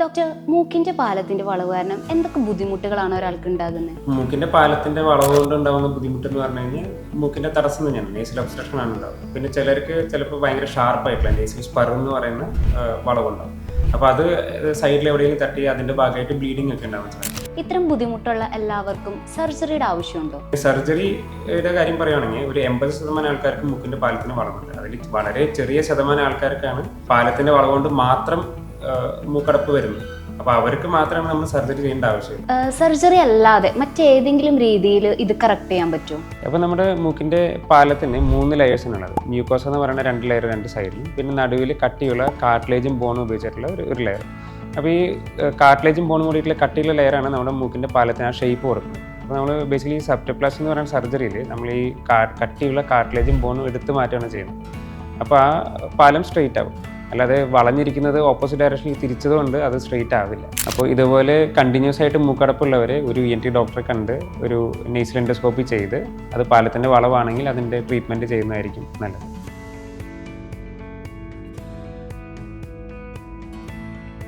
Doctor മൂക്കിന്റെ പാലത്തിന്റെ വളവ് കാരണം എന്തൊക്കെ ബുദ്ധിമുട്ടുകളാണ് ഒരാൾക്ക് ഉണ്ടാകുന്നത്? മൂക്കിന്റെ പാലത്തിന്റെ വളവ് കൊണ്ട് ഉണ്ടാകുന്ന ബുദ്ധിമുട്ട് എന്ന് പറഞ്ഞു കഴിഞ്ഞാൽ മൂക്കിന്റെ തടസ്സം തന്നെയാണ് നേസിൽ ഒബ്സ്ട്രക്ഷൻ ആണ് ഉണ്ടാവുക. പിന്നെ ചിലർക്ക് ചിലപ്പോൾ ഭയങ്കര ഷാർപ്പായിട്ടുള്ള നേസിൽ സ്പർ എന്ന് പറയുന്ന വളവ് വളവുണ്ടാവും. അപ്പൊ അത് സൈഡിൽ എവിടെയെങ്കിലും തട്ടി അതിന്റെ ഭാഗമായിട്ട് ബ്ലീഡിംഗ് ഒക്കെ ഉണ്ടാവും ഇത്രയും ഇത്തരം ബുദ്ധിമുട്ടുള്ള എല്ലാവർക്കും സർജറിയുടെ ആവശ്യമുണ്ടോ? സർജറിയുടെ കാര്യം പറയുകയാണെങ്കിൽ ഒരു എൺപത് ശതമാനം ആൾക്കാർക്ക് മൂക്കിന്റെ പാലത്തിന് വളവുണ്ട്. അതിൽ വളരെ ചെറിയ ശതമാനം ആൾക്കാർക്കാണ് പാലത്തിന്റെ വളവുകൊണ്ട് മാത്രം മൂക്കടപ്പ് വരുന്നത് അപ്പൊ അവർക്ക് മാത്രമേ നമ്മൾ സർജറി ചെയ്യേണ്ട ആവശ്യം. സർജറി അല്ലാതെ മറ്റേതെങ്കിലും രീതിയിൽ ഇത് കറക്റ്റ് ചെയ്യാൻ പറ്റും അപ്പൊ നമ്മുടെ മൂക്കിന്റെ പാലത്തിന് മൂന്ന് ലെയേഴ്സാണ് ഉള്ളത്. മ്യൂക്കോസ് എന്ന് പറയുന്ന രണ്ട് ലെയർ രണ്ട് സൈഡിലും പിന്നെ നടുവിൽ കട്ടിയുള്ള കാർട്ടിലേജും ബോണും ഉപയോഗിച്ചിട്ടുള്ള ഒരു ഒരു ലെയർ അപ്പോൾ ഈ കാർട്ടിലേജും ബോണും കൂടിയിട്ടുള്ള കട്ടിയുള്ള ലെയറാണ് നമ്മുടെ മൂക്കിന്റെ പാലത്തിന് ആ ഷേപ്പ് കൊടുക്കുന്നത്. അപ്പോൾ നമ്മൾ ബേസിക്കലി സബ്റ്റപ്ലാസ് എന്ന് പറയുന്ന സർജറിയിൽ നമ്മൾ ഈ കട്ടിയുള്ള കാർട്ടിലേജും ബോണും എടുത്ത് മാറ്റുകയാണ് ചെയ്യുന്നത്. അപ്പോൾ ആ പാലം സ്ട്രെയിറ്റ് ആവും. അല്ലാതെ വളഞ്ഞിരിക്കുന്നത് ഓപ്പോസിറ്റ് ഡയറക്ഷനിൽ തിരിച്ചതുകൊണ്ട് അത് സ്ട്രെയിറ്റ് ആവില്ല. അപ്പോൾ ഇതുപോലെ കണ്ടിന്യൂസ് ആയിട്ട് മൂക്കടപ്പുള്ളവരെ ഒരു ഇ എൻ ടി ഡോക്ടറെ കണ്ട് ഒരു നെയ്സിൽ ചെയ്ത് അത് പാലത്തിന്റെ വളവാണെങ്കിൽ അതിന്റെ ട്രീറ്റ്മെന്റ് ചെയ്യുന്നതായിരിക്കും നല്ലത്.